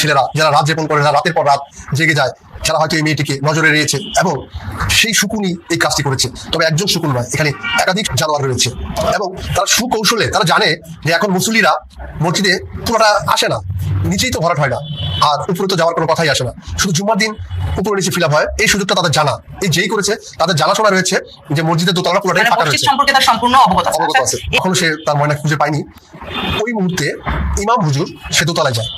ছেলেরা যারা রাত যাপন করে রাতের পর রাত জেগে যায় যারা হয়তো এই মেয়েটিকে নজরে রয়েছে এবং সেই শুকুনই এই কাজটি করেছে। তবে একজন শুকুন নয় এখানে একাধিক জানোয়ার রয়েছে এবং তারা সুকৌশলে তারা জানে যে এখন মুসলিরা মসজিদে পুরোটা আসে না নিচেই তো ভরাট হয় না আর উপরে তো যাওয়ার কোনো কথাই আসে না। শুধু জুম্মার দিন উপরে নিচে ফিল হয় এই সুযোগটা তাদের জানা। এই যেই করেছে তাদের জানাশোনা রয়েছে যে মসজিদের দোতলা পুরোটাই মানে ফাঁকা রয়েছে। সম্পর্কে তার সম্পূর্ণ অবগত আছে। অবগত আছে। আচ্ছা, কখনো সে তার ময়না খুঁজে পায়নি। ওই মুহূর্তে ইমাম হুজুর সে দোতলায় যায়।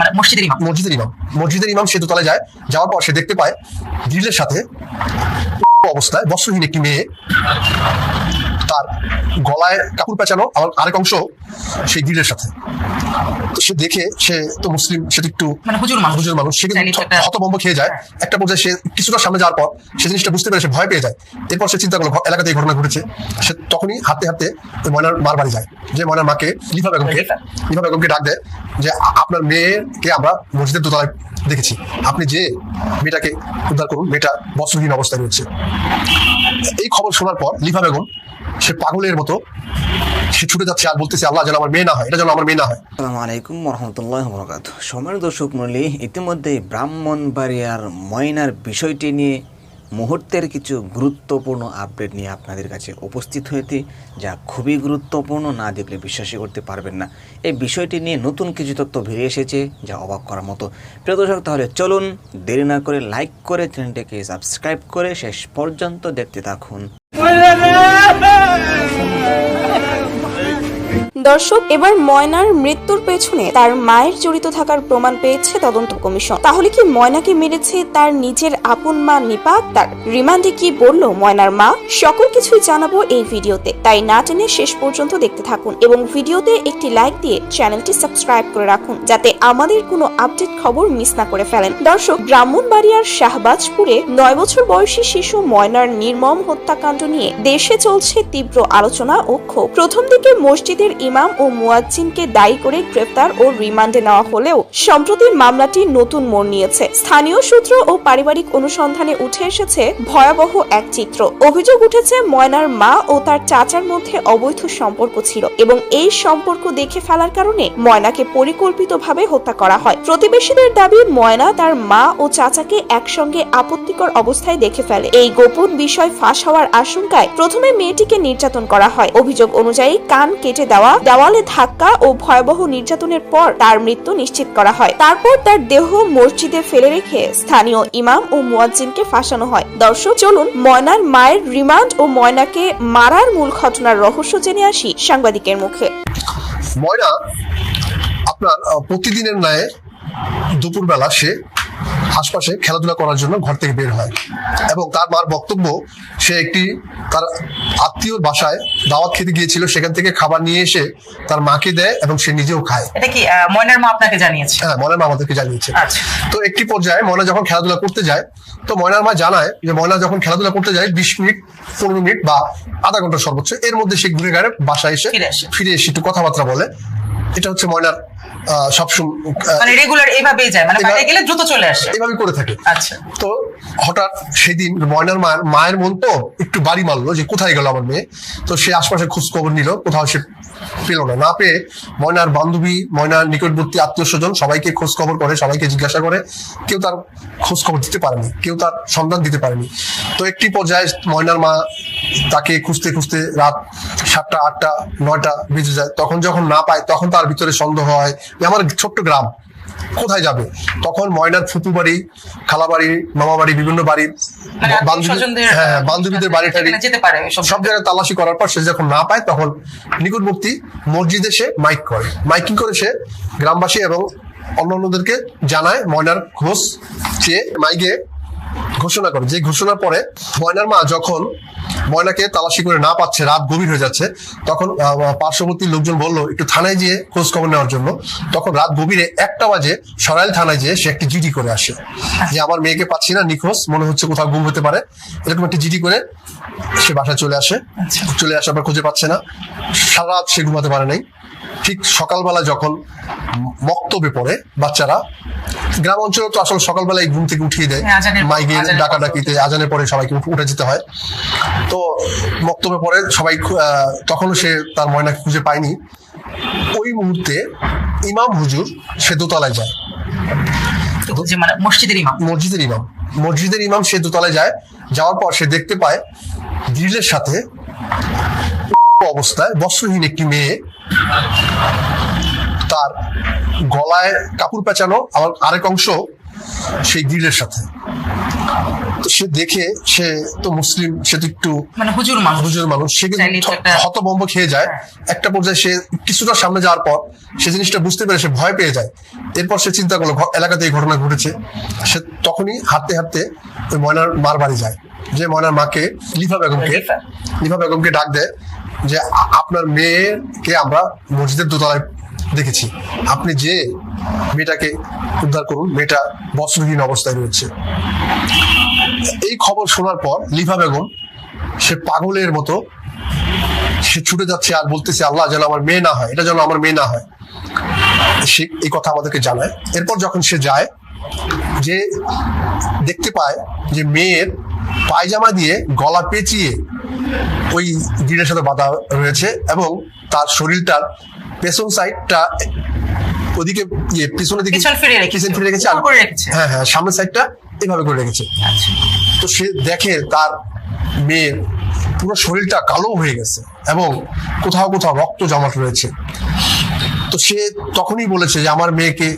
মানে মসজিদের ইমাম। মসজিদের ইমাম। মসজিদের ইমাম সে দোতলায় যায়, যাওয়ার পর সে দেখতে পায় গ্রিলের সাথে অবস্থায় বস্ত্রহীন একটি মেয়ে। তার গলায় কাপড় পেঁচানো আবার আরেক অংশ সেই গ্রিলের সাথে। তো সে দেখে সে তো মুসলিম সে একটু মানে হুজুর মানুষ। সে হতভম্ব খেয়ে যায়। একটা পর্যায়ে সে কিছুটা সামনে যাওয়ার পর সে জিনিসটা বুঝতে পেরে সে ভয় পেয়ে যায়। এরপর সে চিন্তা করল এলাকাতে এই ঘটনা ঘটেছে। সে তখনই হাঁটতে হাঁটতে ওই ময়নার মার বাড়ি যায়। যে ময়নার মাকে লিফা বেগমকে। লিফা? বেগমকে ডাক দেয় যে আপনার মেয়েকে আমরা মসজিদের দোতলায় দেখেছি। আপনি যে মেয়েটাকে উদ্ধার করুন মেয়েটা বস্ত্রহীন অবস্থায় রয়েছে। এই খবর শোনার পর লিফা বেগম সে পাগলের মতো। সে ছুটে যাচ্ছে আর বলতেছে, আল্লাহ যেন আমার মেয়ে না হয়, এটা যেন আমার মেয়ে না হয়। আসসালামু আলাইকুম রহমতুল্লাহ বরকাত সময়ের দর্শক মূল্যে ইতিমধ্যে ব্রাহ্মণবাড়িয়ার ময়নার বিষয়টি নিয়ে মুহূর্তের কিছু গুরুত্বপূর্ণ আপডেট নিয়ে আপনাদের কাছে উপস্থিত হয়েছে, যা খুবই গুরুত্বপূর্ণ, না দেখলে বিশ্বাসই করতে পারবেন না। এই বিষয়টি নিয়ে নতুন কিছু তথ্য বেরিয়ে এসেছে, যা অবাক করার মতো। প্রিয় দর্শক, তাহলে চলুন, দেরি না করে লাইক করে চ্যানেলটিকে সাবস্ক্রাইব করে শেষ পর্যন্ত দেখতে থাকুন। দর্শক, এবার ময়নার মৃত্যুর পেছনে তার মায়ের জড়িত থাকার প্রমাণ পেয়েছে তদন্ত কমিশন। তাহলে কি ময়নাকে মেরেছে তার নিজের আপন মা নিপা তার রিমান্ডে কি বলল ময়নার মা? সকল কিছুই জানাব এই ভিডিওতে। তাই না টেনে শেষ পর্যন্ত দেখতে থাকুন এবং ভিডিওতে একটি লাইক দিয়ে চ্যানেলটি সাবস্ক্রাইব করে রাখুন, যাতে আমাদের কোনো আপডেট খবর মিস না করে ফেলেন। দর্শক, ব্রাহ্মণবাড়িয়ার শাহবাজপুরে নয় বছর বয়সী শিশু ময়নার নির্মম হত্যাকাণ্ড নিয়ে দেশে চলছে তীব্র আলোচনা ও ক্ষোভ। প্রথম দিকে মসজিদের ইমাম ও মুয়াজ্জিনকে দায়ী করে গ্রেফতার ও রিমান্ডে নেওয়া হলেও সম্প্রতি মামলাটি নতুন মোড় নিয়েছে। স্থানীয় সূত্র ও পারিবারিক অনুসন্ধানে উঠে এসেছে ভয়াবহ এক চিত্র। অভিযোগ উঠেছে, ময়নার মা ও তার চাচার মধ্যে অবৈধ সম্পর্ক ছিল এবং এই সম্পর্ক দেখে ফেলার কারণে ময়নাকে পরিকল্পিতভাবে হত্যা করা হয়। প্রতিবেশীদের দাবি, ময়না তার মা ও চাচাকে একসঙ্গে আপত্তিকর অবস্থায় দেখে ফেলে। এই গোপন বিষয় ফাঁস হওয়ার আশঙ্কায় প্রথমে মেয়েটিকে নির্যাতন করা হয়। অভিযোগ অনুযায়ী কান কেটে দেওয়া, দেওয়ালে ধাক্কা ও ভয়াবহ নির্যাতনের পর তার মৃত্যু নিশ্চিত করা হয়। তারপর তার দেহ মসজিদে ফেলে রেখে স্থানীয় ইমাম ও মুয়াজ্জিনকে ফাঁসানো হয়। দর্শক, চলুন ময়নার মায়ের রিমান্ড ও ময়নাকে মারার মূল ঘটনার রহস্য জেনে আসি সাংবাদিকের মুখে। ময়না আপনার প্রতিদিনের ন্যায় দুপুরবেলা সে আশপাশে খেলাধুলা করার জন্য ঘর থেকে বের হয়। এবং তার মার বক্তব্য সে একটি তার আত্মীয়র বাসায় দাওয়াত খেতে গিয়েছিল সেখান থেকে খাবার নিয়ে এসে তার মাকে দেয় এবং সে নিজেও খায়। এটা কি ময়নার মা আপনাকে জানিয়েছে? হ্যাঁ ময়নার মা আমাদেরকে জানিয়েছে। আচ্ছা। তো একটি পর্যায়ে ময়না যখন খেলাধুলা করতে যায় তো ময়নার মা জানায় যে ময়না যখন খেলাধুলা করতে যায় বিশ মিনিট পনেরো মিনিট বা আধা ঘণ্টা সর্বোচ্চ এর মধ্যে সে ঘুরে গাড়ে বাসায় এসে ফিরে এসে একটু কথাবার্তা বলে। এটা হচ্ছে ময়নার আহ, সবসময় মানে রেগুলার এইভাবেই যায় মানে বাইরে গেলে দ্রুত চলে আসে। এভাবে করে থাকে। আচ্ছা। তো হঠাৎ সেদিন ময়নার মায়ের মায়ের মন তো একটু বাড়ি মারলো যে কোথায় গেল আমার মেয়ে? তো সে আশপাশে খোঁজ খবর নিল, কোথাও সে পেল না। না পেয়ে ময়নার বান্ধবী, ময়নার নিকটবর্তী আত্মীয় স্বজন সবাইকে খোঁজ খবর করে, সবাইকে জিজ্ঞাসা করে। কেউ তার খোঁজ খবর দিতে পারেনি, কেউ তার সন্ধান দিতে পারেনি। তো একটি পর্যায়ে ময়নার মা তাকে খুঁজতে খুঁজতে রাত সাতটা, আটটা, নয়টা বেজে যায়। তখন যখন না পায়, তখন তার ভিতরে সন্দেহ হয় আমার ছোট্ট গ্রাম কোথায় যাবে? তখন ময়নার ফুপু বাড়ি খালা বাড়ি মামা বাড়ি বিভিন্ন বাড়ি মানে বান্ধবী হ্যাঁ বান্ধবীদের বাড়ি টাড়ি যেতে পারে সব জায়গায় তালাশি করার পর সে যখন না পায় তখন নিকটবর্তী মসজিদে সে মাইক করে। মাইকিং করে সে গ্রামবাসী এবং অন্যান্যদেরকে জানায় ময়নার খোঁজ চেয়ে মাইকে ঘোষণা করে। যে ঘোষণার পরে ময়নার মা যখন ময়নাকে তালাশি করে না পাচ্ছে রাত গভীর হয়ে যাচ্ছে। তখন পার্শ্ববর্তী লোকজন বলল একটু থানায় গিয়ে খোঁজ খবর নেওয়ার জন্য। তখন রাত গভীরে একটা বাজে সরাইল থানায় যেয়ে সে একটি জিডি করে আসে। যে আমার মেয়েকে পাচ্ছি না নিখোঁজ মনে হচ্ছে কোথাও গুম হতে পারে। এরকম একটি জিডি করে সে বাসায় চলে আসে। আচ্ছা। চলে আসার আবার খুঁজে পাচ্ছে না। সারা রাত সে ঘুমাতে পারে নাই। ঠিক সকালবেলা যখন মক্তবে পড়ে বাচ্চারা গ্রাম অঞ্চলে তো আসলে সকালবেলায় ঘুম থেকে উঠিয়ে দেয় হ্যাঁ, মাইকে। ডাকাডাকিতে আজানের পরে সবাইকে উঠে- যেতে হয়। তো মক্তবে পরে সবাই তখনও সে তার ময়নাকে খুঁজে পায়নি। ওই মুহূর্তে ইমাম হুজুর সে দোতলায় যায়। মানে মসজিদের ইমাম। মসজিদের ইমাম। মসজিদের ইমাম সে দোতলায় যায় যাওয়ার পর সে দেখতে পায় গ্রিলের সাথে অবস্থায় বস্ত্রহীন একটি মেয়ে তার গলায় কাপড় পেঁচানো আবার আরেক অংশ সেই গ্রিলের সাথে। তো সে দেখে সে তো মুসলিম সে তো একটু মানে হুজুর মানুষ। হুজুর মানুষ। সে হতবম্ব খেয়ে যায়। একটা পর্যায়ে সে কিছুটা সামনে যাওয়ার পর সে জিনিসটা বুঝতে পেরে সে ভয় পেয়ে যায়। এরপর সে চিন্তা করল এলাকাতে এই ঘটনা ঘটেছে। সে তখনই হাঁটতে হাঁটতে ওই ময়নার মার বাড়ি যায়। যে ময়নার মাকে লিফা বেগমকে। লিফা বেগমকে ডাক দেয়। যে আপনার মেয়েকে আমরা মসজিদের দোতলায় দেখেছি। আপনি যে মেয়েটাকে উদ্ধার করুন, মেয়েটা বস্ত্রহীন অবস্থায় রয়েছে। এই খবর শোনার পর লিফা বেগম, সে পাগলের মতো, সে ছুটে যাচ্ছে আর বলতেছে, আল্লাহ যেন আমার মেয়ে না হয়, এটা যেন আমার মেয়ে না হয়। সে এই কথা আমাদেরকে জানায়। এরপর যখন সে যায়, যে দেখতে পায় যে মেয়ের পায়জামা দিয়ে গলা পেঁচিয়ে ওই গিরের সাথে বাঁধা রয়েছে এবং তার শরীরটার পেছন সাইডটা ওদিকে ইয়ে পিছনের দিকে পিছন ফিরে রেখেছে। হ্যাঁ হ্যাঁ সামনের সাইডটা এইভাবে করে রেখেছে। আচ্ছা। তো সে দেখে তার মেয়ের পুরো শরীরটা কালো হয়ে গেছে এবং কোথাও কোথাও রক্ত জমাট রয়েছে। তো সে তখনই বলেছে যে আমার মেয়েকে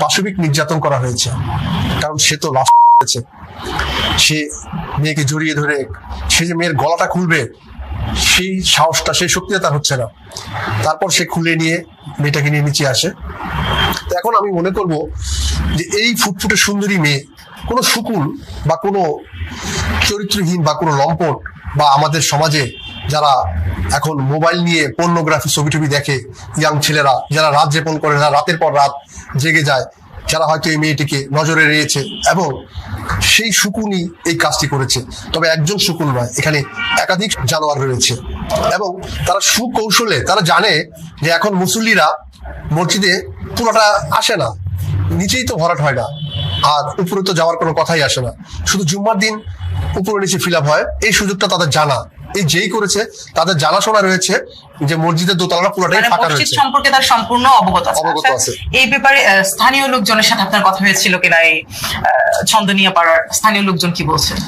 পাশবিক নির্যাতন করা হয়েছে। কারণ সে তো লাশ হয়েছে সে মেয়েকে জড়িয়ে ধরে, সে যে মেয়ের গলাটা খুলবে, সেই সাহসটা, সেই শক্তিটা তার হচ্ছে না। তারপর সে খুলে নিয়ে মেয়েটাকে নিয়ে নিচে আসে। এখন আমি মনে করব যে এই ফুটফুটে সুন্দরী মেয়ে, কোনো শুকুন বা কোনো চরিত্রহীন বা কোনো লম্পট বা আমাদের সমাজে যারা এখন মোবাইল নিয়ে পর্নোগ্রাফি ছবি টবি দেখে ইয়াং ছেলেরা, যারা রাত যাপন করে, যারা রাতের পর রাত জেগে যায় যারা হয়তো এই মেয়েটিকে নজরে রয়েছে এবং সেই শুকুনই এই কাজটি করেছে। তবে একজন শুকুন নয়, এখানে একাধিক জানোয়ার রয়েছে এবং তারা সুকৌশলে, তারা জানে যে এখন মুসল্লিরা মসজিদে পুরোটা আসে না, নিচেই তো ভরাট হয় না, আর উপরে তো যাওয়ার কোনো কথাই আসে না। শুধু জুম্মার দিন উপরে নিচে ফিল হয়, এই সুযোগটা তাদের জানা। এই যেই করেছে তাদের জানাশোনা রয়েছে যে মসজিদের দোতলা পুরোটাই মানে ফাঁকা মসজিদ রয়েছে। সম্পর্কে তার সম্পূর্ণ অবগত আছে। অবগত আচ্ছা, আছে। এই ব্যাপারে স্থানীয় লোকজনের সাথে আপনার কথা হয়েছিল কিনা এই ছন্দনীয় পাড়ার স্থানীয় লোকজন কি বলছেন?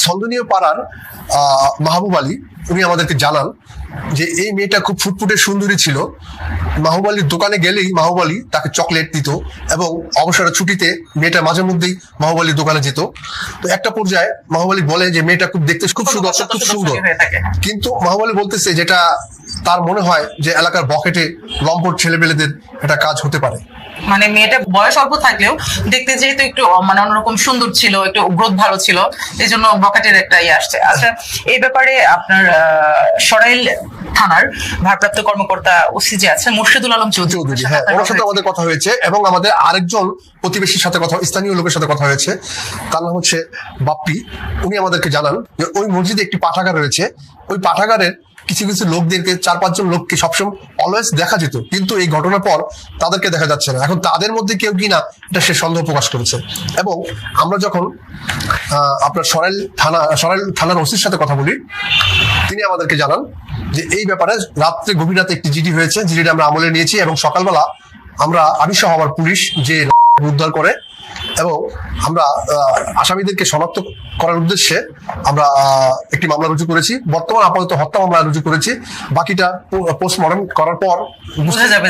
ছন্দনীয় পাড়ার আহ, মাহবুব আলী উনি আমাদেরকে জানান যে এই মেয়েটা খুব ফুটফুটে সুন্দরী ছিল। মাহুবালির দোকানে গেলেই মাহুবালি তাকে চকলেট দিত এবং অবসরের ছুটিতে মেয়েটা মাঝে মধ্যেই মাহুবালির দোকানে যেত। তো একটা পর্যায়ে মাহুবালি বলে যে মেয়েটা খুব দেখতে খুব সুন্দর খুব সুন্দর। কিন্তু মাহুবালি বলতেছে যেটা তার মনে হয় যে এলাকার বকেটে লম্পট ছেলেপেলেদের একটা কাজ হতে পারে। মানে মেয়েটা বয়স অল্প থাকলেও দেখতে যেহেতু একটু মানে অন্যরকম সুন্দর ছিল একটু গ্রোথ ভালো ছিল এই জন্য বকাটের একটা ইয়ে আসছে। আচ্ছা এই ব্যাপারে আপনার সরাইল থানার ভারপ্রাপ্ত কর্মকর্তা ওসি যে আছে মুর্শিদুল আলম চৌধুরী। চৌধুরী হ্যাঁ ওনার সাথে আমাদের কথা হয়েছে এবং আমাদের আরেকজন প্রতিবেশীর সাথে কথা স্থানীয় লোকের সাথে কথা হয়েছে। তার নাম হচ্ছে বাপ্পি। উনি আমাদেরকে জানান যে ওই মসজিদে একটি পাঠাগার রয়েছে। ওই পাঠাগারের কিছু কিছু লোকদেরকে, চার পাঁচজন লোককে সবসময় অলওয়েজ দেখা যেত। কিন্তু এই ঘটনার পর তাদেরকে দেখা যাচ্ছে না। এখন তাদের মধ্যে কেউ কিনা এটা সে সন্দেহ প্রকাশ করেছে। এবং আমরা যখন আপনার সরাইল থানা সরাইল থানার ওসির সাথে কথা বলি, তিনি আমাদেরকে জানান যে এই ব্যাপারে রাত্রে গভীর রাতে একটি জিডি হয়েছে জিডিটা আমরা আমলে নিয়েছি এবং সকালবেলা আমরা আমি সহ আমার পুলিশ যে উদ্ধার করে এবং আমরা আসামিদেরকে শনাক্ত করার উদ্দেশ্যে আমরা একটি মামলা রুজু করেছি। বর্তমান আপাতত হত্যা মামলা রুজু করেছি। বাকিটা পোস্টমর্টম করার পর বোঝা যাবে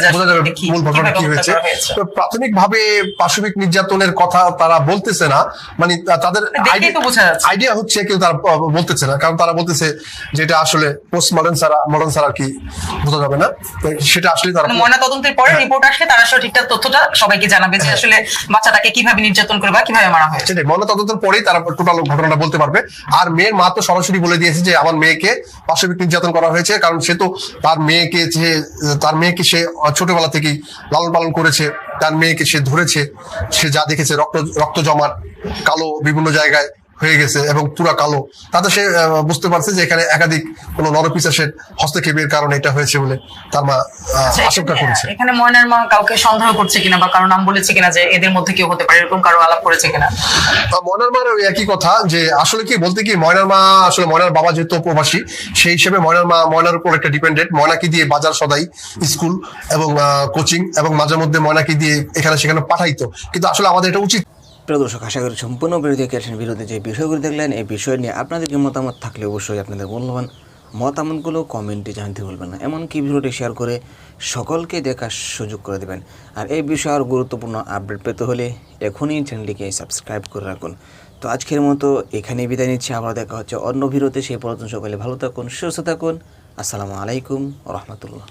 মূল ঘটনা কি হয়েছে। তো প্রাথমিকভাবে পাশবিক নির্যাতনের কথা তারা বলতেছে না। মানে তাদের। আইডিয়া হচ্ছে কেউ তারা বলতেছে না। কারণ তারা বলতেছে যে এটা আসলে পোস্ট মডার্ন ছাড়া মডার্ন ছাড়া কি বোঝা যাবে না। সেটা আসলে তারা মানে ময়না তদন্তের পরে হ্যাঁ। রিপোর্ট আসলে তারা তথ্যটা সবাইকে জানাবে যে আসলে বাচ্চাটাকে কীভাবে নির্যাতন করে বা কীভাবে মারা হয়েছে সেটাই ময়না তদন্তের পরেই তারা টোটাল ঘটনাটা বলতে পারবে। আর মেয়ের মা তো সরাসরি বলে দিয়েছে যে আমার মেয়েকে পাশবিক নির্যাতন করা হয়েছে, কারণ সে তো তার মেয়েকে যে, তার মেয়েকে সে ছোটবেলা থেকেই লালন পালন করেছে, তার মেয়েকে সে ধরেছে, সে যা দেখেছে, রক্ত রক্ত জমার কালো বিভিন্ন জায়গায় হয়ে গেছে এবং পুরা কালো। তাতে সে বুঝতে পারছে যে এখানে একাধিক কোনো নরপিচাসের হস্তক্ষেপের কারণে এটা হয়েছে বলে তার মা আচ্ছা, আশঙ্কা করেছে। এখানে ময়নার মা কাউকে সন্দেহ করছে কিনা বা কারও নাম বলেছে কিনা যে এদের মধ্যে কেউ হতে পারে এরকম কারও আলাপ করেছে কিনা? ময়নার মার ওই একই কথা যে আসলে কি বলতে কি ময়নার মা আসলে ময়নার বাবা যেহেতু প্রবাসী সেই হিসেবে ময়নার মা ময়নার উপর একটা ডিপেন্ডেন্ট ময়নাকে দিয়ে বাজার সদাই স্কুল এবং কোচিং এবং মাঝে মধ্যে ময়নাকে দিয়ে এখানে সেখানে পাঠাইতো। কিন্তু আসলে আমাদের এটা উচিত প্রিয় দর্শক, আশা করি সম্পূর্ণ বিরোধী ক্যাশন বিরোধী যে বিষয়গুলো দেখলেন, এই বিষয় নিয়ে আপনাদের কি মতামত থাকলে অবশ্যই আপনাদের মূল্যবান মতামতগুলো কমেন্টে জানতে ভুলবেন না। এমনকি ভিডিওটি শেয়ার করে সকলকে দেখার সুযোগ করে দেবেন। আর এই বিষয়ে আরও গুরুত্বপূর্ণ আপডেট পেতে হলে এখনই চ্যানেলটিকে সাবস্ক্রাইব করে রাখুন। তো আজকের মতো এখানেই বিদায় নিচ্ছি। আবার দেখা হচ্ছে অন্য ভিডিওতে। সেই পর্যন্ত সকলে ভালো থাকুন, সুস্থ থাকুন। আসসালামু আলাইকুম রহমতুল্লাহ।